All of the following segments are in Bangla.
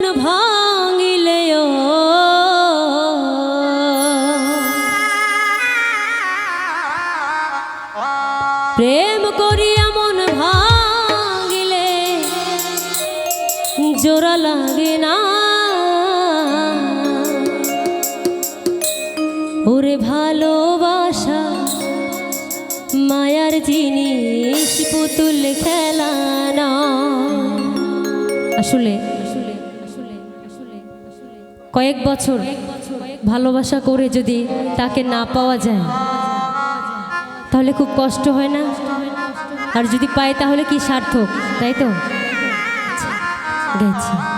ভাঙিলেও। প্রেম করিয়া মন ভাঙিলে জোড়া লাগে না। ওরে ভালোবাসা, মায়ার জিনিস, পুতুল খেলা না। আসলে কয়েক বছর ভালোবাসা করে যদি তাকে না পাওয়া যায়, তাহলে খুব কষ্ট হয় না? আর যদি পায় তাহলে কি সার্থক? তাই তো? গেছি।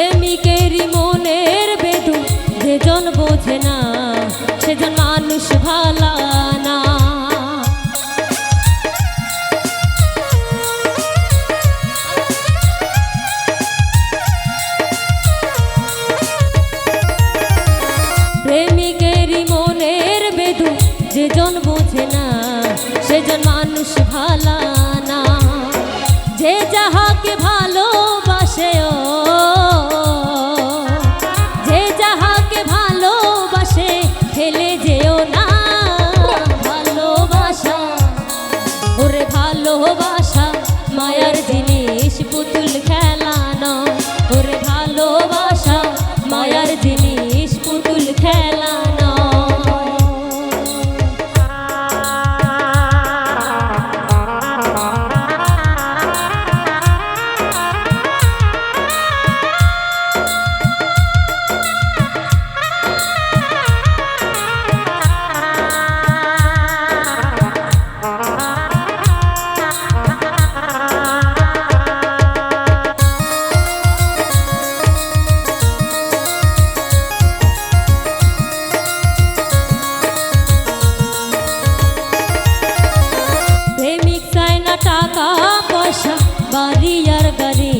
প্রেমিকেরই মনের বেদু, যেজন বোঝে না, সেজন মানুষ ভালা না। প্রেমিকেরই মনের বেদু, যেজন বোঝে সেজন মানুষ ভালা না। যে যাহাকে ভালোবাসে বাড়ি আর গাড়ি।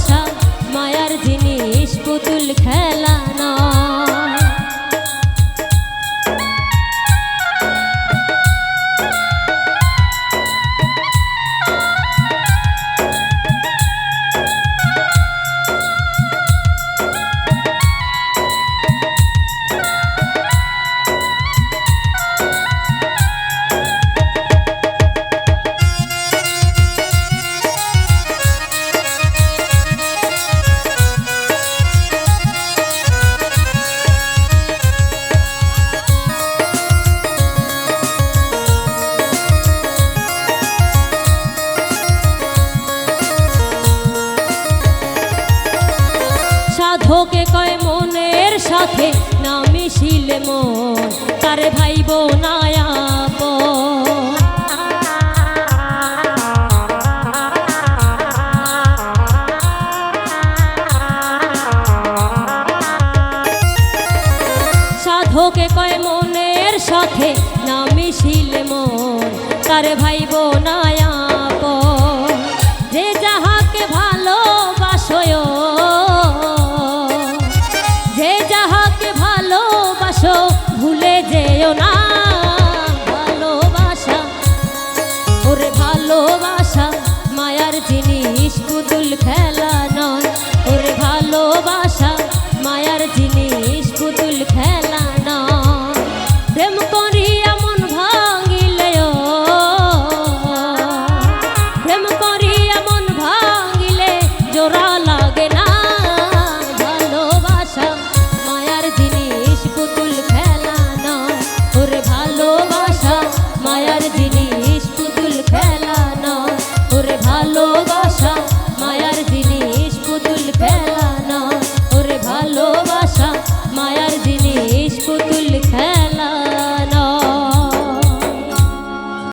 সাধকে কয় মনের সাথে, না মিশিলে মন, তারে ভাইব নায়াপ সাধকে কয় মনের সাথে, না মিশিলে মন, তারে ভাইব নায়াপ মজার জিনিস, পুতুল খেলা নয়। প্রেম করিয়া মন ভাঙিলে প্রেম করিয়া মন ভাঙিলে জোড়া লাগে না। ভালোবাসা, মায়ার জিনিস, পুতুল খেলা নয়। ওরে ভালোবাসা, মায়ার জিনিস, পুতুল খেলা ওরে ভালোবাসা